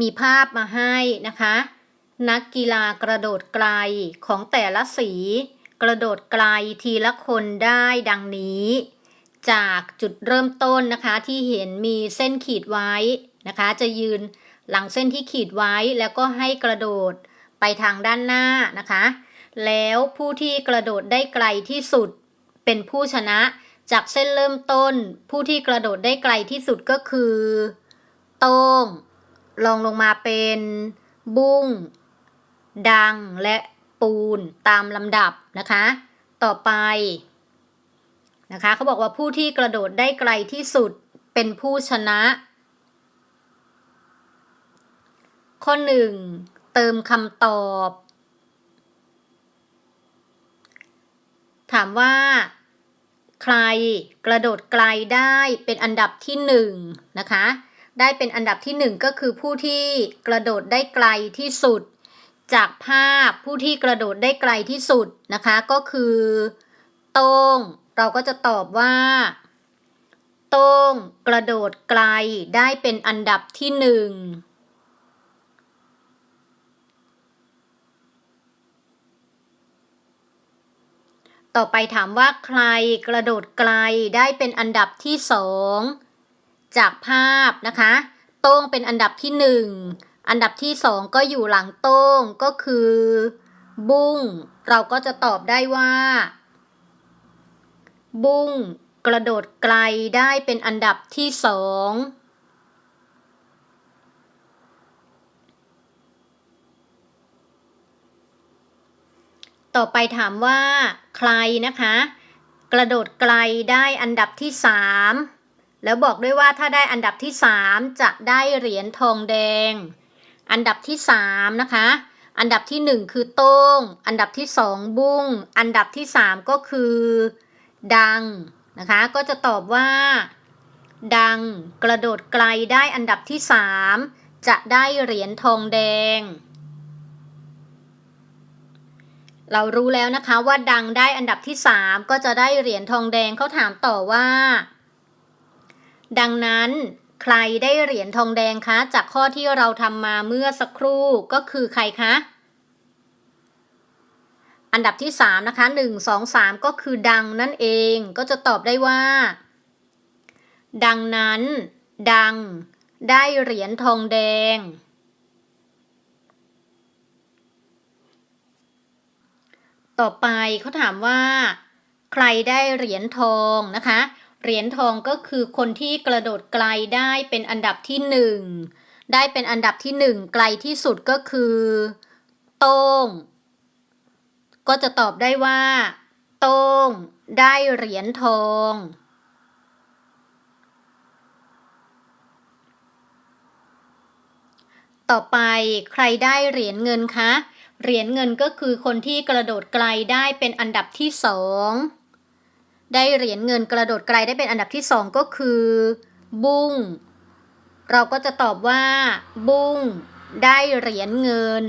มีภาพมาให้นะคะ นักกีฬากระโดดไกลของแต่ละสี กระโดดไกลทีละคนได้ดังนี้ จากจุดเริ่มต้นนะคะที่เห็นมีเส้นขีดไว้นะคะ จะยืนหลังเส้นที่ขีดไว้แล้วก็ให้กระโดดไปทางด้านหน้านะคะ แล้วผู้ที่กระโดดได้ไกลที่สุดเป็นผู้ชนะ จากเส้นเริ่มต้น ผู้ที่กระโดดได้ไกลที่สุดก็คือ โต้ง ลองลงมาเป็นบุ้ง ดังและปูนตามลำดับนะคะ ต่อไปนะคะเขาบอกว่าผู้ที่กระโดดได้ไกลที่สุดเป็นผู้ชนะ ข้อหนึ่งเติมคำตอบ ถามว่า ใครกระโดดไกลได้เป็นอันดับที่หนึ่งนะคะ ได้เป็นอันดับที่หนึ่งก็คือผู้ที่กระโดดได้ไกลที่สุด จากภาพผู้ที่กระโดดได้ไกลที่สุดนะคะ ก็คือโต้งเราก็จะตอบว่าโต้งกระโดดไกลได้เป็นอันดับที่หนึ่งต่อไปถามว่าใครกระโดดไกลได้เป็นอันดับที่สอง จากภาพนะคะ โต้งเป็นอันดับที่หนึ่งอันดับที่สองก็อยู่หลังโต้งก็คือ บุ้ง เราก็จะตอบได้ว่า บุ้งกระโดดไกลได้เป็นอันดับที่สองต่อไปถามว่า ใครนะคะ กระโดดไกลได้อันดับที่สาม แล้วบอกด้วยว่าถ้าได้อันดับที่สามจะได้เหรียญทองแดง อันดับที่สามนะคะ อันดับที่หนึ่งคือโต้ง อันดับที่สองบุ้ง อันดับที่สามก็คือ ดังนะคะ ก็จะตอบว่า ดังกระโดดไกลได้อันดับที่สามจะได้เหรียญทองแดง เรารู้แล้วนะคะว่าดังได้อันดับที่สามก็จะได้เหรียญทองแดงเขาถามต่อว่า ดังนั้นใครได้เหรียญทองแดงคะ จากข้อที่เราทำมาเมื่อสักครู่ก็คือใครคะ อันดับที่สามนะคะหนึ่งสองสามก็คือดังนั่นเองก็จะตอบได้ว่า ดังนั้น ดัง ได้เหรียญทองแดง ต่อไปเขาถามว่า ใครได้เหรียญทองนะคะ เหรียญทองก็คือคนที่กระโดดไกลได้เป็นอันดับที่หนึ่งได้เป็นอันดับที่หนึ่งไกลที่สุดก็คือ โต้ง ก็จะตอบได้ว่า โต้ง ได้เหรียญทอง ต่อไปใครได้เหรียญเงินคะ เหรียญเงินก็คือคนที่กระโดดไกลได้เป็นอันดับที่สอง ได้เหรียญเงินกระโดดไกลได้เป็นอันดับที่สองก็คือ บุ้ง เราก็จะตอบว่า บุ้ง ได้เหรียญเงิน